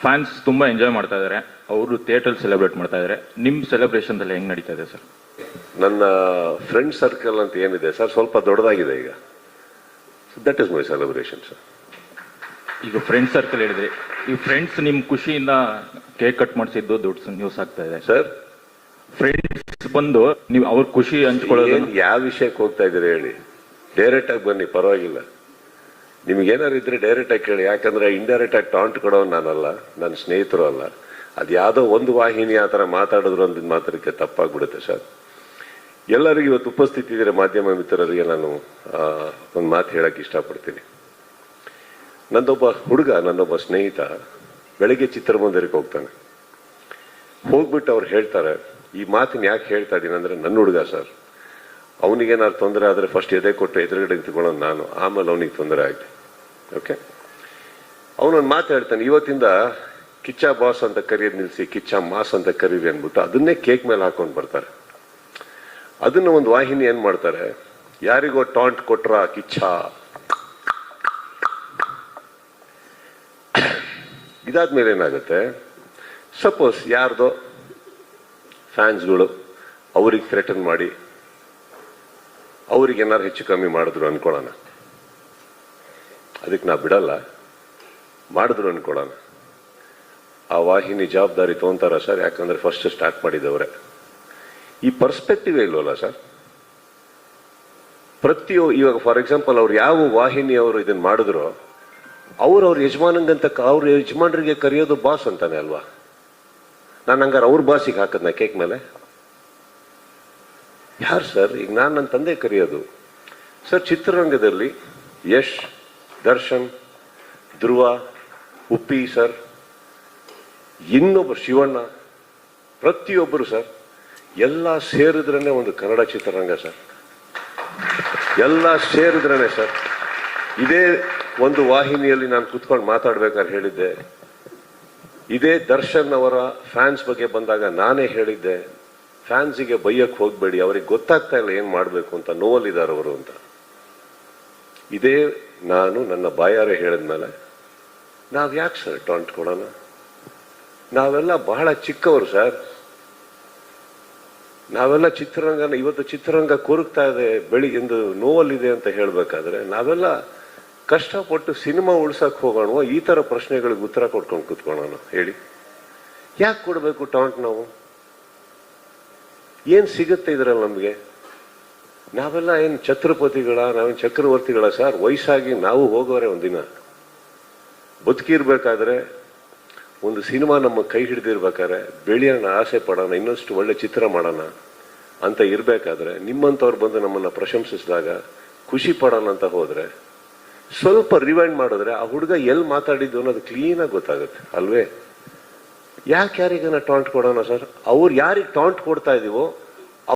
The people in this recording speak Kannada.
ಫ್ಯಾನ್ಸ್ ತುಂಬಾ ಎಂಜಾಯ್ ಮಾಡ್ತಾ ಇದ್ದಾರೆ ಅವರು ಥಿಯೇಟರ್ ಸೆಲೆಬ್ರೇಟ್ ಮಾಡ್ತಾ ಇದ್ದಾರೆ ನಿಮ್ ಸೆಲೆಬ್ರೇಷನ್ ಎಲ್ಲ ಹೆಂಗ್ ನಡೀತಾ ಇದೆ ಸರ್? ನನ್ನ ಫ್ರೆಂಡ್ ಸರ್ಕಲ್ ಅಂತ ಏನಿದೆ ಸರ್ ಸ್ವಲ್ಪ ದೊಡ್ಡದಾಗಿದೆ ಈಗ. That is my celebration sir ಈಗ ಫ್ರೆಂಡ್ ಸರ್ಕಲ್ ಹೇಳಿದ್ರಿ ಈ ಫ್ರೆಂಡ್ಸ್ ನಿಮ್ ಖುಷಿಯಿಂದ ಕೇಕ್ ಕಟ್ ಮಾಡಿಸಿದ್ದು ದೊಡ್ಡ ನ್ಯೂಸ್ ಆಗ್ತಾ ಇದೆ. ಸರ್ ಫ್ರೆಂಡ್ಸ್ ಬಂದು ನೀವು ಅವ್ರ ಖುಷಿ ಹಂಚ್ಕೊಳ್ಳೋದು ಯಾವ ವಿಷಯಕ್ಕೆ ಹೋಗ್ತಾ ಇದ್ದೀರಿ ಹೇಳಿ? ಡೈರೆಕ್ಟ್ ಆಗಿ ಬನ್ನಿ ಪರವಾಗಿಲ್ಲ. ನಿಮ್ಗೆ ಏನಾರು ಇದ್ರೆ ಡೈರೆಕ್ಟ್ ಆಗಿ ಕೇಳಿ. ಯಾಕಂದ್ರೆ ಇಂಡೈರೆಕ್ಟ್ ಆಗಿ ಟಾಂಟ್ ಕೊಡೋನು ನಾನಲ್ಲ ನನ್ನ ಸ್ನೇಹಿತರು ಅಲ್ಲ. ಅದು ಯಾವುದೋ ಒಂದು ವಾಹಿನಿ ಆ ಥರ ಮಾತಾಡಿದ್ರು ಅಂದಿದ್ದು ಮಾತ್ರಕ್ಕೆ ತಪ್ಪಾಗ್ಬಿಡುತ್ತೆ ಸರ್. ಎಲ್ಲರಿಗೂ ಇವತ್ತು ಉಪಸ್ಥಿತಿ ಇದ್ರೆ ಮಾಧ್ಯಮ ಮಿತ್ರರಿಗೆ ನಾನು ಒಂದು ಮಾತು ಹೇಳಕ್ಕೆ ಇಷ್ಟಪಡ್ತೀನಿ. ನಂದೊಬ್ಬ ಹುಡುಗ ನನ್ನೊಬ್ಬ ಸ್ನೇಹಿತ ಬೆಳಗ್ಗೆ ಚಿತ್ರಮಂದಿರಕ್ಕೆ ಹೋಗ್ತಾನೆ. ಹೋಗ್ಬಿಟ್ಟು ಅವ್ರು ಹೇಳ್ತಾರೆ, ಈ ಮಾತಿನ ಯಾಕೆ ಹೇಳ್ತಾ ಇದ್ದೀನಿ ಅಂದ್ರೆ ನನ್ನ ಹುಡುಗ ಸರ್. ಅವನಿಗೇನಾದ್ರು ತೊಂದರೆ ಆದರೆ ಫಸ್ಟ್ ಎದೆ ಕೊಟ್ಟು ಎದುರುಗಡೆ ತಗೊಳ್ಳೋದು ನಾನು. ಆಮೇಲೆ ಅವನಿಗೆ ತೊಂದರೆ ಆಯ್ತು. ಓಕೆ ಅವನೊಂದು ಮಾತು ಹೇಳ್ತಾನೆ, ಇವತ್ತಿಂದ ಕಿಚ್ಚ ಬಾಸ್ ಅಂತ ಕರಿಯರ್ ನಿಲ್ಸಿ, ಕಿಚ್ಚ ಮಾಸ್ ಅಂತ ಕರೀರಿ ಅನ್ಬಿಟ್ಟು ಅದನ್ನೇ ಕೇಕ್ ಮೇಲೆ ಹಾಕೊಂಡು ಬರ್ತಾರೆ. ಅದನ್ನ ಒಂದು ವಾಹಿನಿ ಏನ್ ಮಾಡ್ತಾರೆ, ಯಾರಿಗೋ ಟಾಂಟ್ ಕೊಟ್ರ ಕಿಚ್ಚ. ಇದಾದ್ಮೇಲೆ ಏನಾಗುತ್ತೆ ಸಪೋಸ್ ಯಾರ್ದೋ ಫ್ಯಾನ್ಸ್ಗಳು ಅವ್ರಿಗೆ ಥ್ರೆಟನ್ ಮಾಡಿ, ಅವ್ರಿಗೆ ಏನಾರು ಹೆಚ್ಚು ಕಮ್ಮಿ ಮಾಡಿದ್ರು ಅನ್ಕೊಳ್ಳೋಣ. ಅದಕ್ಕೆ ನಾ ಬಿಡಲ್ಲ. ಮಾಡಿದ್ರು ಅನ್ಕೊಳ್ಳೋಣ. ಆ ವಾಹಿನಿ ಜವಾಬ್ದಾರಿ ತಗೊಂತಾರ ಸರ್ ಯಾಕಂದ್ರೆ ಫಸ್ಟ್ ಸ್ಟಾರ್ಟ್ ಮಾಡಿದವರೇ. ಈ ಪರ್ಸ್ಪೆಕ್ಟಿವ್ ಇಲ್ವಲ್ಲ ಸರ್ ಪ್ರತಿಯೊ, ಇವಾಗ ಫಾರ್ ಎಕ್ಸಾಂಪಲ್ ಅವ್ರು ಯಾವ ವಾಹಿನಿ ಅವರು ಇದನ್ನ ಮಾಡಿದ್ರು, ಅವ್ರು ಅವ್ರ ಯಜಮಾನಂಗಂತ ಅವ್ರ ಯಜಮಾನರಿಗೆ ಕರೆಯೋದು ಬಾಸ್ ಅಂತಾನೆ ಅಲ್ವಾ? ನಾನು ಹಂಗಾರೆ ಅವ್ರ ಬಾಸಿಗೆ ಹಾಕದ್ನ ಕೇಕ್ ಮೇಲೆ? ಯಾರು ಸರ್ ಈಗ ನಾನು ನನ್ನ ತಂದೆ ಕರೆಯೋದು. ಸರ್ ಚಿತ್ರರಂಗದಲ್ಲಿ ಯಶ್ ದರ್ಶನ್, ಧ್ರುವ, ಉಪ್ಪಿ ಸರ್ ಇನ್ನೊಬ್ಬರು ಶಿವಣ್ಣ, ಪ್ರತಿಯೊಬ್ಬರು ಸರ್, ಎಲ್ಲ ಸೇರಿದ್ರೇ ಒಂದು ಕನ್ನಡ ಚಿತ್ರರಂಗ ಸರ್. ಎಲ್ಲ ಸೇರಿದ್ರೇ ಸರ್. ಇದೇ ಒಂದು ವಾಹಿನಿಯಲ್ಲಿ ನಾನು ಕುತ್ಕೊಂಡು ಮಾತಾಡ್ಬೇಕಾದ್ರೆ ಹೇಳಿದ್ದೆ. ಇದೇ ದರ್ಶನ್ ಅವರ ಫ್ಯಾನ್ಸ್ ಬಗ್ಗೆ ಬಂದಾಗ ನಾನೇ ಹೇಳಿದ್ದೆ, ಫ್ಯಾನ್ಸಿಗೆ ಬೈಯಕ್ಕೆ ಹೋಗ್ಬೇಡಿ, ಅವ್ರಿಗೆ ಗೊತ್ತಾಗ್ತಾ ಇಲ್ಲ ಏನು ಮಾಡಬೇಕು ಅಂತ, ನೋವಲ್ಲಿದ್ದಾರೆ ಅವರು ಅಂತ. ಇದೇ ನಾನು ನನ್ನ ಬಾಯಾರೆ ಹೇಳಿದ್ಮೇಲೆ, ನಾವು ಯಾಕೆ ಸರ್ ಟಾಂಟ್ ಕೊಡೋಣ? ನಾವೆಲ್ಲ ಬಹಳ ಚಿಕ್ಕವರು ಸರ್. ನಾವೆಲ್ಲ ಚಿತ್ರರಂಗನ, ಇವತ್ತು ಚಿತ್ರರಂಗ ಕೊರಗ್ತಾ ಇದೆ, ಬೆಳಿಗ್ಗೆಂದು ನೋವಲ್ಲಿದೆ ಅಂತ ಹೇಳಬೇಕಾದ್ರೆ, ನಾವೆಲ್ಲ ಕಷ್ಟಪಟ್ಟು ಸಿನಿಮಾ ಉಳ್ಸಕ್ ಹೋಗೋಣ ಈ ಥರ ಪ್ರಶ್ನೆಗಳಿಗೆ ಉತ್ತರ ಕೊಟ್ಕೊಂಡು ಕೂತ್ಕೊಳ್ಳೋಣ, ಹೇಳಿ. ಯಾಕೆ ಕೊಡಬೇಕು ಟಾಂಟ್ ನಾವು? ಏನು ಸಿಗುತ್ತೆ ಇದರಲ್ಲಿ ನಮ್ಗೆ? ನಾವೆಲ್ಲ ಏನು ಛತ್ರಪತಿಗಳ, ನಾವೇನು ಚಕ್ರವರ್ತಿಗಳ ಸರ್? ವಯಸ್ಸಾಗಿ ನಾವು ಹೋಗೋರೆ ಒಂದಿನ. ಬದುಕಿರ್ಬೇಕಾದ್ರೆ ಒಂದು ಸಿನಿಮಾ ನಮ್ಮ ಕೈ ಹಿಡಿದಿರ್ಬೇಕಾದ್ರೆ ಬೆಳೆಯೋಣ ಆಸೆ ಪಡೋಣ, ಇನ್ನಷ್ಟು ಒಳ್ಳೆ ಚಿತ್ರ ಮಾಡೋಣ ಅಂತ ಇರಬೇಕಾದ್ರೆ ನಿಮ್ಮಂಥವ್ರು ಬಂದು ನಮ್ಮನ್ನು ಪ್ರಶಂಸಿಸಿದಾಗ ಖುಷಿ ಪಡೋಣ ಅಂತ ಹೋದರೆ ಸ್ವಲ್ಪ ರಿವೈಂಡ್ ಮಾಡಿದ್ರೆ ಆ ಹುಡುಗ ಎಲ್ಲಿ ಮಾತಾಡಿದ್ದು ಅನ್ನೋದು ಕ್ಲೀನಾಗಿ ಗೊತ್ತಾಗುತ್ತೆ, ಅಲ್ವೇ? ಯಾಕೆ ಯಾರಿಗನ ಟಾಂಟ್ ಕೊಡೋಣ ಸರ್? ಅವ್ರು ಯಾರಿಗೆ ಟಾಂಟ್ ಕೊಡ್ತಾ ಇದೀವೋ